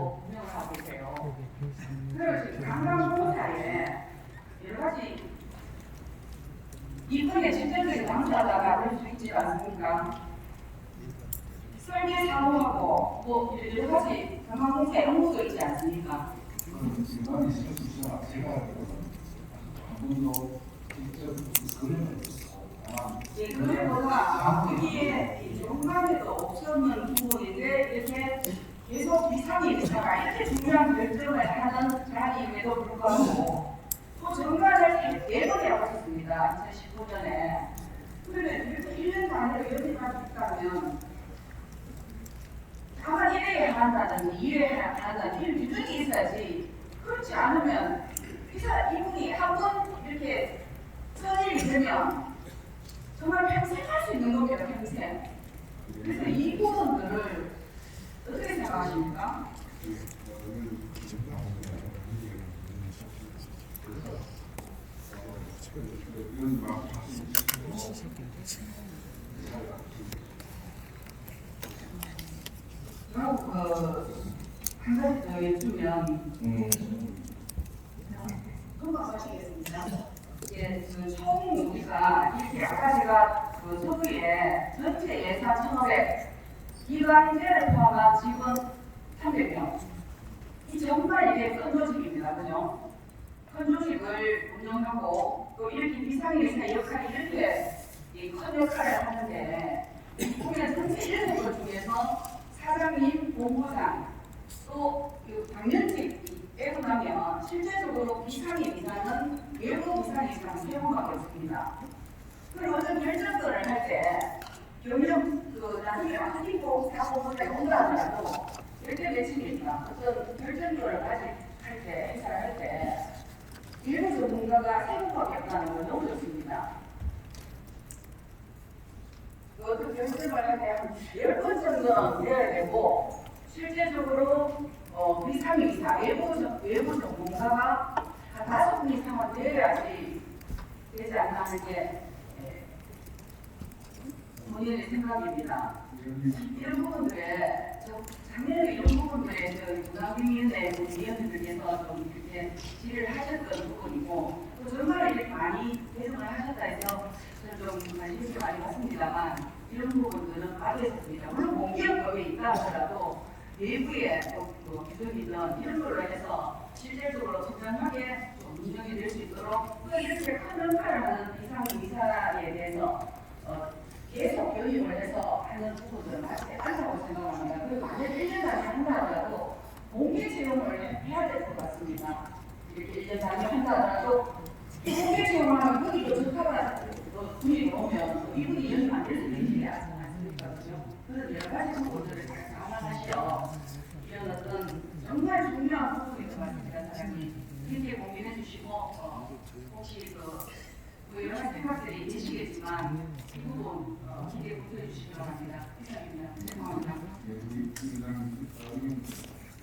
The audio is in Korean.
운영을 하고 계세요. 그래서 관광공사에 여러 가지 이번에 직접적인 당사자가 될수 있지 않습니까? 설계 사무하고 뭐 여러 가지 관광공사 업무도 있지 않습니까? 질문이 있으시지만 제가 한 번도 직접 그림을 예, 그래보다 여기에 이 정관에도 없었는 이렇게 계속 비상이 있다가 이렇게 중요한 결정을 하는 자리임에도 불구하고 또 정관을 네번이라고 하셨습니다. 2019년에. 그러면 이렇게 1년 단위로 여기까지 있다면 다만 1회에 한다든지 2회에 한다든지 이런 규정이 있어야지 그렇지 않으면 이 사람 이분이 한 번 이렇게 선임이 되면 정말 평생 할 수 있는 겁니다, 평생. 그래서 이 부분들을 그리고 그, 그, 이렇게 아까 제가 그 서두에 전체 예산 1,500, 기관제를 포함한 직원 300명. 이 정말 이게 큰 조직입니다. 그죠? 큰 조직을 운영하고 또 이렇게 비상의사 역할이 이렇게 이큰 역할을 하는데 보면 전체 일곱 중에서 사장님, 본부장 또그 당연직 빼고 나면 실제적으로 비상의 이사는 외부 비상의 이사는 세 명밖에 없습니다. 그리고 어떤 결정들을 할 때 경영 그 나중에 확인고 하더라도 이렇게 내집니다. 어떤 결정들을 아직 할 때 행사를 할 때 일부 전문가가 세 명밖에 없다는 건 너무 좋습니다. 그 어떤 결정을 할때열번 정도는 돼야 되고 실제적으로 어, 비상의사 외부 전- 외부 전문가가 한 다섯 분 이상은 되어야지 되지 않나 하는 게 예, 본인의 생각입니다. 이런 부분들에 저 작년에 이런 부분들에 저 문화위원회 위원님들께서 좀 이렇게 지를 하셨던 부분이고 또 정말 이렇게 많이 개선을 하셨다 해서 저는 좀 관심이 많이 갔습니다만 이런 부분들은 빠져있습니다. 물론 공기업법에 있다 하더라도 내부에 또그 규정이든 이런 걸로 해서 실질적으로 적정하게 좀 운영이 될 수 있도록 또 이렇게 큰 역할을 하는 이상 이사에 대해서 어, 계속 교육을 해서 하는 부분들은 맞지 않다고 생각합니다. 그리고 만약 1년 단위 한다 하더라도 공개 채용을 해야 될 것 같습니다. 이렇게 1년 단위 한다 하더라도 공개 채용을 하면 거기도 적합한 분이 오면 이분이 연임 안될 수도 있지 않습니까? 그죠? 그런 여러 가지 부분들을 잘 감안하시어 이런 어떤 정말 중요한 부분인 것 같습니다, 사장님. 이렇게 고민해 주시고 어, 혹시 그, 그 여러 가지 생각들이 계시겠지만 이 부분 어, 기대 보셔주시기 바랍니다. 이상입니다. 우리 팀장